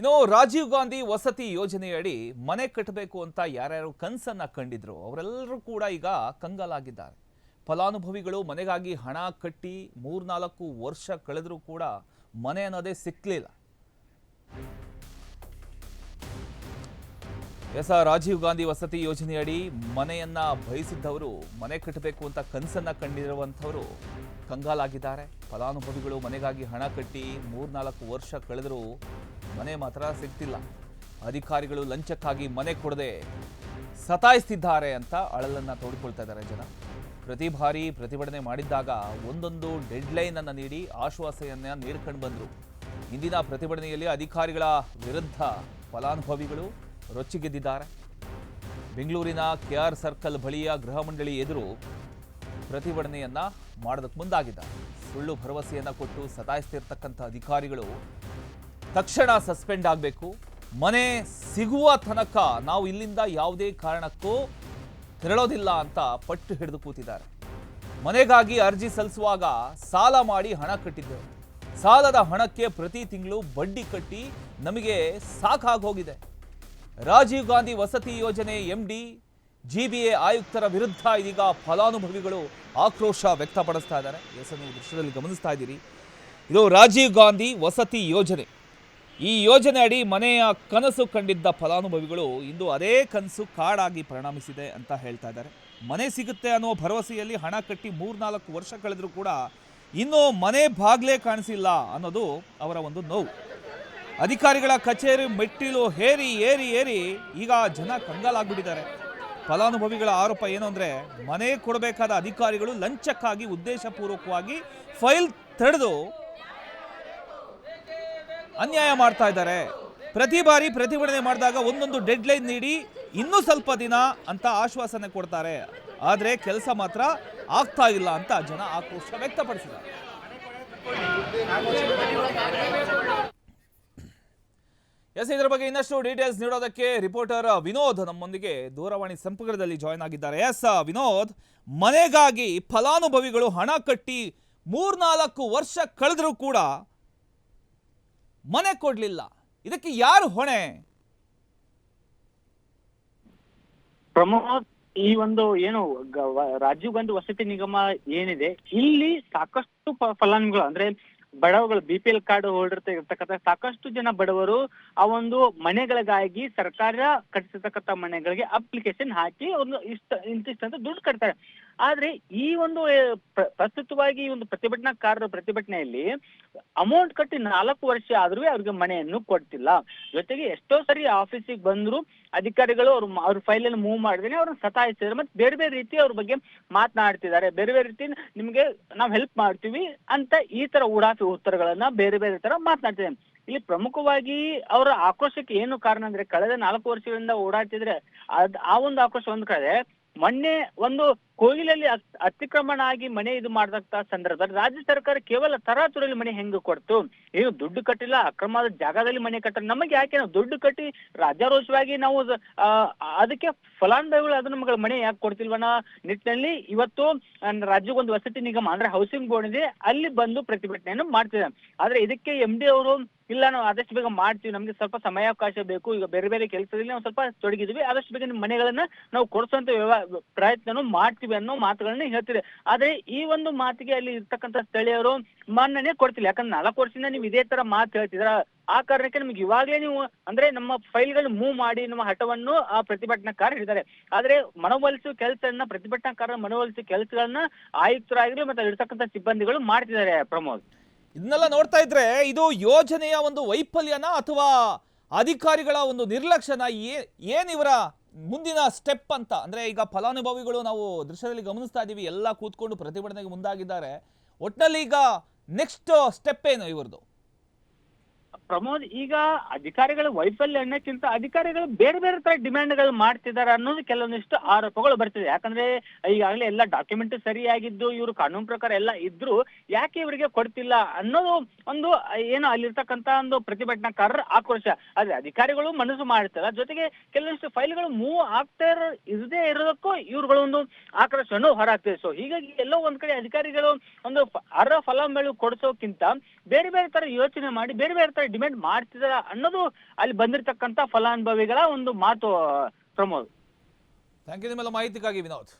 ಇನ್ನು ರಾಜೀವ್ ಗಾಂಧಿ ವಸತಿ ಯೋಜನೆಯಡಿ ಮನೆ ಕಟ್ಟಬೇಕು ಅಂತ ಯಾರ್ಯಾರು ಕನಸನ್ನ ಕಂಡಿದ್ರು, ಅವರೆಲ್ಲರೂ ಕೂಡ ಈಗ ಕಂಗಾಲಾಗಿದ್ದಾರೆ. ಫಲಾನುಭವಿಗಳು ಮನೆಗಾಗಿ ಹಣ ಕಟ್ಟಿ ಮೂರ್ನಾಲ್ಕು ವರ್ಷ ಕಳೆದರೂ ಕೂಡ ಮನೆ ಅನ್ನೋದೇ ಸಿಕ್ಕಲಿಲ್ಲ ಎಸ್ ರಾಜೀವ್ ಗಾಂಧಿ ವಸತಿ ಯೋಜನೆಯಡಿ ಮನೆಯನ್ನ ಬಯಸಿದ್ದವರು, ಮನೆ ಕಟ್ಟಬೇಕು ಅಂತ ಕನಸನ್ನ ಕಂಡಿರುವಂಥವರು ಕಂಗಾಲಾಗಿದ್ದಾರೆ. ಫಲಾನುಭವಿಗಳು ಮನೆಗಾಗಿ ಹಣ ಕಟ್ಟಿ ಮೂರ್ನಾಲ್ಕು ವರ್ಷ ಕಳೆದರೂ ಮನೆ ಮಾತ್ರ ಸಿಗ್ತಿಲ್ಲ. ಅಧಿಕಾರಿಗಳು ಲಂಚಕ್ಕಾಗಿ ಮನೆ ಕೊಡದೆ ಸತಾಯಿಸ್ತಿದ್ದಾರೆ ಅಂತ ಅಳಲನ್ನ ತೋಡಿಕೊಳ್ತಾ ಇದ್ದಾರೆ ಜನ. ಪ್ರತಿ ಬಾರಿ ಪ್ರತಿಭಟನೆ ಮಾಡಿದ್ದಾಗ ಒಂದೊಂದು ಡೆಡ್ಲೈನನ್ನು ನೀಡಿ ಆಶ್ವಾಸನೆಯನ್ನ ನೀಡ್ಕೊಂಡು ಬಂದರು. ಇಂದಿನ ಪ್ರತಿಭಟನೆಯಲ್ಲಿ ಅಧಿಕಾರಿಗಳ ವಿರುದ್ಧ ಫಲಾನುಭವಿಗಳು ರೊಚ್ಚಿಗೆದ್ದಿದ್ದಾರೆ. ಬೆಂಗಳೂರಿನ ಕೆಆರ್ ಸರ್ಕಲ್ ಬಳಿಯ ಗೃಹ ಮಂಡಳಿ ಎದುರು ಪ್ರತಿಭಟನೆಯನ್ನು ಮಾಡೋದಕ್ಕೆ ಮುಂದಾಗಿದ್ದಾರೆ. ಸುಳ್ಳು ಭರವಸೆಯನ್ನ ಕೊಟ್ಟು ಸತಾಯಿಸ್ತಿರ್ತಕ್ಕಂಥ ಅಧಿಕಾರಿಗಳು ತಕ್ಷಣ ಸಸ್ಪೆಂಡ್ ಆಗಬೇಕು. ಮನೆ ಸಿಗುವ ತನಕ ನಾವು ಇಲ್ಲಿಂದ ಯಾವುದೇ ಕಾರಣಕ್ಕೂ ತೆರಳೋದಿಲ್ಲ ಅಂತ ಪಟ್ಟು ಹಿಡಿದು ಕೂತಿದ್ದಾರೆ. ಮನೆಗಾಗಿ ಅರ್ಜಿ ಸಲ್ಲಿಸುವಾಗ ಸಾಲ ಮಾಡಿ ಹಣ ಕಟ್ಟಿದ್ದೆವು. ಸಾಲದ ಹಣಕ್ಕೆ ಪ್ರತಿ ತಿಂಗಳು ಬಡ್ಡಿ ಕಟ್ಟಿ ನಮಗೆ ಸಾಕಾಗೋಗಿದೆ ರಾಜೀವ್ ಗಾಂಧಿ ವಸತಿ ಯೋಜನೆ ಎಂಡಿ ಎ ಆಯುಕ್ತರ ವಿರುದ್ಧ ಇದೀಗ ಫಲಾನುಭವಿಗಳು ಆಕ್ರೋಶ ವ್ಯಕ್ತಪಡಿಸ್ತಾ ಇದ್ದಾರೆ. ಎಸ್ ನೀವು ದೃಶ್ಯದಲ್ಲಿ ಗಮನಿಸ್ತಾ ಇದ್ದೀರಿ. ಇದು ರಾಜೀವ್ ಗಾಂಧಿ ವಸತಿ ಯೋಜನೆ. ಈ ಯೋಜನೆ ಅಡಿ ಮನೆಯ ಕನಸು ಕಂಡಿದ್ದ ಫಲಾನುಭವಿಗಳು ಇಂದು ಅದೇ ಕನಸು ಕಾಡಾಗಿ ಪರಿಣಮಿಸಿದೆ ಅಂತ ಹೇಳ್ತಾ ಇದ್ದಾರೆ. ಮನೆ ಸಿಗುತ್ತೆ ಅನ್ನೋ ಭರವಸೆಯಲ್ಲಿ ಹಣ ಕಟ್ಟಿ ಮೂರ್ನಾಲ್ಕು ವರ್ಷ ಕಳೆದರೂ ಕೂಡ ಇನ್ನೂ ಮನೆ ಬಾಗ್ಲೇ ಕಾಣಿಸಿಲ್ಲ ಅನ್ನೋದು ಅವರ ಒಂದು ನೋವು. ಅಧಿಕಾರಿಗಳ ಕಚೇರಿ ಮೆಟ್ಟಿಲು ಹೇರಿ, ಏರಿ ಏರಿ ಈಗ ಜನ ಕಂಗಾಲಾಗ್ಬಿಟ್ಟಿದ್ದಾರೆ. ಫಲಾನುಭವಿಗಳ ಆರೋಪ ಏನು ಅಂದರೆ ಮನೆ ಕೊಡಬೇಕಾದ ಅಧಿಕಾರಿಗಳು ಲಂಚಕ್ಕಾಗಿ ಉದ್ದೇಶಪೂರ್ವಕವಾಗಿ ಫೈಲ್ ತಡೆದು ಅನ್ಯಾಯ ಮಾಡ್ತಾ ಇದ್ದಾರೆ. ಪ್ರತಿ ಬಾರಿ ಪ್ರತಿಭಟನೆ ಮಾಡಿದಾಗ ಒಂದೊಂದು ಡೆಡ್ ಲೈನ್ ನೀಡಿ ಇನ್ನೂ ಸ್ವಲ್ಪ ದಿನ ಅಂತ ಆಶ್ವಾಸನೆ ಕೊಡ್ತಾರೆ. ಆದರೆ ಕೆಲಸ ಮಾತ್ರ ಆಗ್ತಾ ಇಲ್ಲ ಅಂತ ಜನ ಆಕ್ರೋಶ ವ್ಯಕ್ತಪಡಿಸಿದ್ದಾರೆ. ಎಸ್, ಇದರ ಬಗ್ಗೆ ಇನ್ನಷ್ಟು ಡೀಟೇಲ್ಸ್ ನೀಡೋದಕ್ಕೆ ರಿಪೋರ್ಟರ್ ವಿನೋದ್ ನಮ್ಮೊಂದಿಗೆ ದೂರವಾಣಿ ಸಂಪರ್ಕದಲ್ಲಿ ಜಾಯ್ನ್ ಆಗಿದ್ದಾರೆ. ಎಸ್, ವಿನೋದ್, ಮನೆಗಾಗಿ ಫಲಾನುಭವಿಗಳು ಹಣ ಕಟ್ಟಿ ಮೂರ್ನಾಲ್ಕು ವರ್ಷ ಕಳೆದರೂ ಕೂಡ ಮನೆ ಕೊಡ್ಲಿಲ್ಲ. ಇದಕ್ಕೆ ಯಾರು ಹೊಣೆ? ಪ್ರಮೋದ್, ಈ ಒಂದು ಏನು ರಾಜೀವ್ ಗಾಂಧಿ ವಸತಿ ನಿಗಮ ಏನಿದೆ, ಇಲ್ಲಿ ಸಾಕಷ್ಟು ಫಲಾನುಭವಿಗಳು, ಅಂದ್ರೆ ಬಡವಗಳು B P L card holder ಇರ್ತಕ್ಕಂಥ ಸಾಕಷ್ಟು ಜನ ಬಡವರು ಆ ಒಂದು ಮನೆಗಳಿಗಾಗಿ ಸರ್ಕಾರ ಕಟ್ಟಿಸಿರ್ತಕ್ಕಂಥ ಮನೆಗಳಿಗೆ ಅಪ್ಲಿಕೇಶನ್ ಹಾಕಿ ಒಂದು ಇಷ್ಟ ಇಂತಿಷ್ಟಂತ ದುಡ್ಡು ಕಟ್ತಾರೆ. ಆದ್ರೆ ಈ ಒಂದು ಪ್ರಸ್ತುತವಾಗಿ ಈ ಒಂದು ಪ್ರತಿಭಟನಾಕಾರರ ಪ್ರತಿಭಟನೆಯಲ್ಲಿ ಅಮೌಂಟ್ ಕಟ್ಟಿ ನಾಲ್ಕು ವರ್ಷ ಆದ್ರೂ ಅವ್ರಿಗೆ ಮನೆಯನ್ನು ಕೊಡ್ತಿಲ್ಲ. ಜೊತೆಗೆ ಎಷ್ಟೋ ಸರಿ ಆಫೀಸಿಗೆ ಬಂದ್ರು ಅಧಿಕಾರಿಗಳು ಅವ್ರು ಅವ್ರ ಫೈಲ್ ಅಲ್ಲಿ ಮೂವ್ ಮಾಡಿದ್ರೆ ಅವ್ರನ್ನ ಸತಾಯಿಸಿದ್ರೆ ಮತ್ತೆ ಬೇರೆ ಬೇರೆ ರೀತಿ ಅವ್ರ ಬಗ್ಗೆ ಮಾತನಾಡ್ತಿದ್ದಾರೆ. ಬೇರೆ ಬೇರೆ ರೀತಿ ನಿಮ್ಗೆ ನಾವು ಹೆಲ್ಪ್ ಮಾಡ್ತೀವಿ ಅಂತ ಈ ತರ ಉಡಾಫಿ ಉತ್ತರಗಳನ್ನ ಬೇರೆ ಬೇರೆ ತರ ಮಾತನಾಡ್ತಿದ್ದಾರೆ. ಇಲ್ಲಿ ಪ್ರಮುಖವಾಗಿ ಅವರ ಆಕ್ರೋಶಕ್ಕೆ ಏನು ಕಾರಣ ಅಂದ್ರೆ ಕಳೆದ ನಾಲ್ಕು ವರ್ಷಗಳಿಂದ ಓಡಾಡ್ತಿದ್ರೆ ಅದ್, ಆ ಒಂದು ಆಕ್ರೋಶ ಒಂದ್ ಕಡೆ, ಮೊನ್ನೆ ಒಂದು ಕೋಗಿಲಲ್ಲಿ ಅತ್- ಅತಿಕ್ರಮಣ ಆಗಿ ಮನೆ ಇದು ಮಾಡದಂತ ಸಂದರ್ಭದಲ್ಲಿ ರಾಜ್ಯ ಸರ್ಕಾರ ಕೇವಲ ತರಾತುರಲ್ಲಿ ಮನೆ ಹೆಂಗ್ ಕೊಡ್ತು? ಏನು ದುಡ್ಡು ಕಟ್ಟಿಲ್ಲ ಅಕ್ರಮದ ಜಾಗದಲ್ಲಿ ಮನೆ ಕಟ್ಟ ನಮಗೆ ಯಾಕೆ ನಾವು ದುಡ್ಡು ಕಟ್ಟಿ ರಾಜ್ಯಾರೋಷವಾಗಿ ನಾವು ಅದಕ್ಕೆ ಫಲಾನುಭವಿಗಳು ಅದು ನಮಗೆ ಮನೆ ಯಾಕೆ ಕೊಡ್ತಿಲ್ವನ ನಿಟ್ಟಿನಲ್ಲಿ ಇವತ್ತು ರಾಜ್ಯಕ್ಕೊಂದು ವಸತಿ ನಿಗಮ ಅಂದ್ರೆ ಹೌಸಿಂಗ್ ಬೋರ್ಡ್ ಇದೆ, ಅಲ್ಲಿ ಬಂದು ಪ್ರತಿಭಟನೆಯನ್ನು ಮಾಡ್ತಿದ್ದಾರೆ. ಆದ್ರೆ ಇದಕ್ಕೆ ಎಂ ಡಿ ಅವರು ಇಲ್ಲ, ನಾವು ಆದಷ್ಟು ಬೇಗ ಮಾಡ್ತೀವಿ. ನಮ್ಗೆ ಸ್ವಲ್ಪ ಸಮಯಾವಕಾಶ ಬೇಕು. ಈಗ ಬೇರೆ ಬೇರೆ ಕೆಲಸದಲ್ಲಿ ನಾವು ಸ್ವಲ್ಪ ತೊಡಗಿದ್ವಿ ಆದಷ್ಟು ಬೇಗ ನಿಮ್ಮ ಮನೆಗಳನ್ನ ನಾವು ಕೊಡಿಸುವಂತ ವ್ಯವ- ಪ್ರಯತ್ನನು ಮಾಡ್ತೀವಿ ಅನ್ನೋ ಮಾತುಗಳನ್ನ ಹೇಳ್ತಿದೆ ಆದ್ರೆ ಈ ಒಂದು ಮಾತಿಗೆ ಅಲ್ಲಿ ಇರ್ತಕ್ಕಂಥ ಸ್ಥಳೀಯರು ಮನ್ನಣೆ ಕೊಡ್ತಿಲ್ಲ. ಯಾಕಂದ್ರೆ ನಾಲ್ಕು ವರ್ಷದಿಂದ ನೀವು ಇದೇ ತರ ಮಾತು ಹೇಳ್ತಿದ್ರ ಆ ಕಾರಣಕ್ಕೆ ನಮ್ಗೆ ಇವಾಗಲೇ ನೀವು ಅಂದ್ರೆ ನಮ್ಮ ಫೈಲ್ಗಳು ಮೂವ್ ಮಾಡಿ ನಮ್ಮ ಹಠವನ್ನು ಆ ಪ್ರತಿಭಟನಾಕಾರ ಹಿಡಿದಾರೆ ಆದ್ರೆ ಮನವೊಲಿಸುವ ಕೆಲಸವನ್ನ ಪ್ರತಿಭಟನಾಕಾರ ಮನವೊಲಿಸುವ ಕೆಲಸಗಳನ್ನ ಆಯುಕ್ತರಾಗಿರ್ಲಿ ಮತ್ತೆ ಇರ್ತಕ್ಕಂಥ ಸಿಬ್ಬಂದಿಗಳು ಮಾಡ್ತಿದ್ದಾರೆ ಪ್ರಮೋದ್. ಇದನ್ನೆಲ್ಲ ನೋಡ್ತಾ ಇದ್ರೆ ಇದು ಯೋಜನೆಯ ಒಂದು ವೈಫಲ್ಯನ ಅಥವಾ ಅಧಿಕಾರಿಗಳ ಒಂದು ನಿರ್ಲಕ್ಷ್ಯನ? ಏನ್ ಇವರ ಮುಂದಿನ ಸ್ಟೆಪ್ ಅಂತ, ಅಂದ್ರೆ ಈಗ ಫಲಾನುಭವಿಗಳು ನಾವು ದೃಶ್ಯದಲ್ಲಿ ಗಮನಿಸ್ತಾ ಇದ್ದೀವಿ ಎಲ್ಲ ಕೂತ್ಕೊಂಡು ಪ್ರತಿಭಟನೆಗೆ ಮುಂದಾಗಿದ್ದಾರೆ. ಒಟ್ನಲ್ಲಿ ಈಗ ನೆಕ್ಸ್ಟ್ ಸ್ಟೆಪ್ ಏನು ಇವ್ರದ್ದು? ಪ್ರಮೋದ್, ಈಗ ಅಧಿಕಾರಿಗಳ ವೈಫಲ್ಯ ಅನ್ನಕ್ಕಿಂತ ಅಧಿಕಾರಿಗಳು ಬೇರೆ ಬೇರೆ ತರ ಡಿಮ್ಯಾಂಡ್ಗಳು ಮಾಡ್ತಿದ್ದಾರೆ ಅನ್ನೋದು ಕೆಲವೊಂದಿಷ್ಟು ಆರೋಪಗಳು ಬರ್ತಿದೆ. ಯಾಕಂದ್ರೆ ಈಗಾಗಲೇ ಎಲ್ಲ ಡಾಕ್ಯುಮೆಂಟ್ ಸರಿಯಾಗಿದ್ದು, ಇವರು ಕಾನೂನು ಪ್ರಕಾರ ಎಲ್ಲ ಇದ್ರು ಯಾಕೆ ಇವರಿಗೆ ಕೊಡ್ತಿಲ್ಲ ಅನ್ನೋದು ಒಂದು, ಏನು ಅಲ್ಲಿರ್ತಕ್ಕಂತ ಒಂದು ಪ್ರತಿಭಟನಾಕಾರರ ಆಕ್ರೋಶ. ಆದ್ರೆ ಅಧಿಕಾರಿಗಳು ಮನಸ್ಸು ಮಾಡ್ತಾರ ಜೊತೆಗೆ ಕೆಲವೊಂದಿಷ್ಟು ಫೈಲ್ಗಳು ಮೂವ್ ಆಗ್ತಾ ಇರೋ, ಇರದೇ ಇರೋದಕ್ಕೂ ಇವ್ರುಗಳ ಒಂದು ಆಕ್ರೋಶವನ್ನು ಹೊರಾಗ್ತದೆ ಸೊ ಹೀಗಾಗಿ ಎಲ್ಲೋ ಒಂದ್ ಕಡೆ ಅಧಿಕಾರಿಗಳು ಒಂದು ಅರ್ಹ ಫಲಾಂಬಳಿ ಕೊಡಿಸೋಕ್ಕಿಂತ ಬೇರೆ ಬೇರೆ ತರ ಯೋಚನೆ ಮಾಡಿ, ಬೇರೆ ಬೇರೆ ತರ ಡಿಮ್ಯಾಂಡ್ ಮಾಡ್ತಿದಾರ ಅನ್ನೋದು ಅಲ್ಲಿ ಬಂದಿರತಕ್ಕಂತ ಫಲಾನುಭವಿಗಳ ಒಂದು ಮಾತು ಪ್ರಮೋದ್. ಥ್ಯಾಂಕ್ ನಿಮ್ಮೆಲ್ಲ ಮಾಹಿತಿಗಾಗಿ ವಿನೋದ್.